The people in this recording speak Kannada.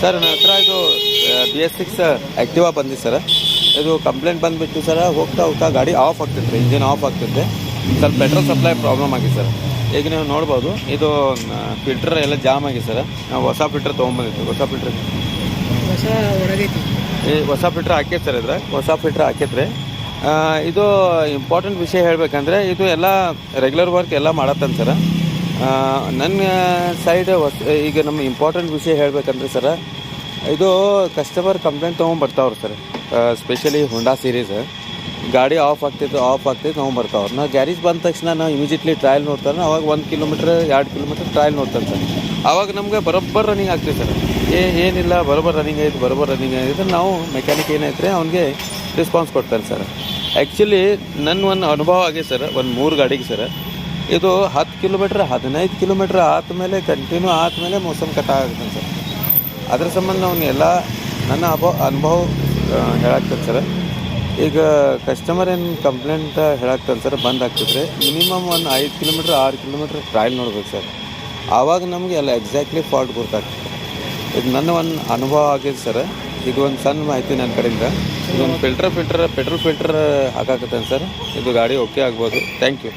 ಸರ್ ನನ್ನ ಹತ್ರ ಇದು ಬಿ ಎಸ್ ಸಿಕ್ಸ್ ಆ್ಯಕ್ಟಿವಾ ಬಂದಿದೆ ಸರ್ ಇದು ಕಂಪ್ಲೇಂಟ್ ಬಂದುಬಿಟ್ಟು ಸರ್ ಹೋಗ್ತಾ ಹೋಗ್ತಾ ಗಾಡಿ ಆಫ್ ಆಗ್ತಿತ್ತು ಇಂಜಿನ್ ಆಫ್ ಆಗ್ತಿತ್ತು. ಸ್ವಲ್ಪ ಪೆಟ್ರೋಲ್ ಸಪ್ಲೈ ಪ್ರಾಬ್ಲಮ್ ಆಗಿದೆ ಸರ್ ಈಗ ನೀವು ನೋಡ್ಬೋದು ಇದು ಫಿಲ್ಟರ್ ಎಲ್ಲ ಜಾಮ್ ಆಗಿದೆ ಸರ್ ನಾವು ಹೊಸ ಫಿಲ್ಟರ್ ತೊಗೊಂಬಂದಿತ್ತು ಹೊಸ ಫಿಲ್ಟರ್ ಈ ಹೊಸ ಫಿಲ್ಟರ್ ಹಾಕೈತೆ ಸರ್ ಇದ್ರೆ ಹೊಸ ಫಿಲ್ಟರ್ ಹಾಕೈತ್ರಿ ಆ, ಇದು ಇಂಪಾರ್ಟೆಂಟ್ ವಿಷಯ ಹೇಳಬೇಕಂದ್ರೆ ಇದು ಎಲ್ಲ ರೆಗ್ಯುಲರ್ ವರ್ಕ್ ಎಲ್ಲ ಮಾಡತ್ತಂತ ಸರ್ ನನ್ನ ಸೈಡ್ ಈಗ ನಮ್ಮ ಇಂಪಾರ್ಟೆಂಟ್ ವಿಷಯ ಹೇಳಬೇಕಂದ್ರೆ ಸರ, ಇದು ಕಸ್ಟಮರ್ ಕಂಪ್ಲೇಂಟ್ ತೊಗೊಂಬರ್ತಾವ್ರು ಸರ್. ಸ್ಪೆಷಲಿ ಹುಂಡಾ ಸೀರೀಸ್ ಗಾಡಿ ಆಫ್ ಆಗ್ತಿತ್ತು ಆಫ್ ಆಗ್ತಿತ್ತು, ತೊಗೊಂಬರ್ತಾವ್ರು. ನಾವು ಗ್ಯಾರೇಜ್ ಬಂದ ತಕ್ಷಣ ನಾವು ಇಮಿಜಿಯೇಟ್ಲಿ ಟ್ರಯಲ್ ನೋಡ್ತಾರೆ ಅವಾಗ ಒಂದು ಕಿಲೋಮೀಟ್ರ್ ಎರಡು ಕಿಲೋಮೀಟ್ರ್ ಟ್ರಯಲ್ ನೋಡ್ತಾರೆ ಸರ್. ಆವಾಗ ನಮಗೆ ಬರೋಬ್ಬರ್ ರನ್ನಿಂಗ್ ಆಗ್ತದೆ ಸರ್. ಏ, ಏನಿಲ್ಲ, ಬರೋಬ್ಬರ್ ರನ್ನಿಂಗ್ ಆಯಿತು, ಬರೋಬ್ಬರ್ ರನ್ನಿಂಗ್ ಆಗಿದ್ರೆ ನಾವು ಮೆಕ್ಯಾನಿಕ್ ಏನಾಯ್ತು ಅವನಿಗೆ ರೆಸ್ಪಾನ್ಸ್ ಕೊಡ್ತಾರೆ ಸರ್. ಆ್ಯಕ್ಚುಲಿ ನನ್ನ ಒಂದು ಅನುಭವ ಆಗಿದೆ ಸರ್, ಒಂದು ಮೂರು ಗಾಡಿಗೆ ಸರ್. ಇದು ಹತ್ತು ಕಿಲೋಮೀಟ್ರ್, ಹದಿನೈದು ಕಿಲೋಮೀಟ್ರ್ ಆದಮೇಲೆ ಕಂಟಿನ್ಯೂ ಆದಮೇಲೆ ಮೋಸಮ್ ಕಟ್ ಆಗುತ್ತೆ ಸರ್. ಅದ್ರ ಸಂಬಂಧ ಅವ್ನು ಎಲ್ಲ ನನ್ನ ಅಭಾವ ಅನುಭವ ಹೇಳಾಗ್ತದೆ ಸರ್. ಈಗ ಕಸ್ಟಮರ್ ಏನು ಕಂಪ್ಲೇಂಟ್ ಹೇಳಾಗ್ತದೆ ಸರ್, ಬಂದ್ ಆಗ್ತಿದ್ರೆ ಮಿನಿಮಮ್ ಒಂದು ಐದು ಕಿಲೋಮೀಟ್ರ್, ಆರು ಕಿಲೋಮೀಟ್ರ್ ಟ್ರಯಲ್ ನೋಡ್ಬೇಕು ಸರ್. ಆವಾಗ ನಮಗೆ ಎಲ್ಲ ಎಕ್ಸಾಕ್ಟ್ಲಿ ಫಾಲ್ಟ್ ಗೊತ್ತಾಗ್ತದೆ. ಇದು ನನ್ನ ಒಂದು ಅನುಭವ ಆಗಿದೆ ಸರ್. ಇದು ಒಂದು ಸಣ್ಣ ಮಾಹಿತಿ ನನ್ನ ಕಡೆಯಿಂದ. ಇದೊಂದು ಫಿಲ್ಟರ್ ಫಿಲ್ಟರ್ ಪೆಟ್ರೋಲ್ ಫಿಲ್ಟರ್ ಹಾಕಾಕತ್ತೇನೆ ಸರ್. ಇದು ಗಾಡಿ ಓಕೆ ಆಗ್ಬೋದು. Thank you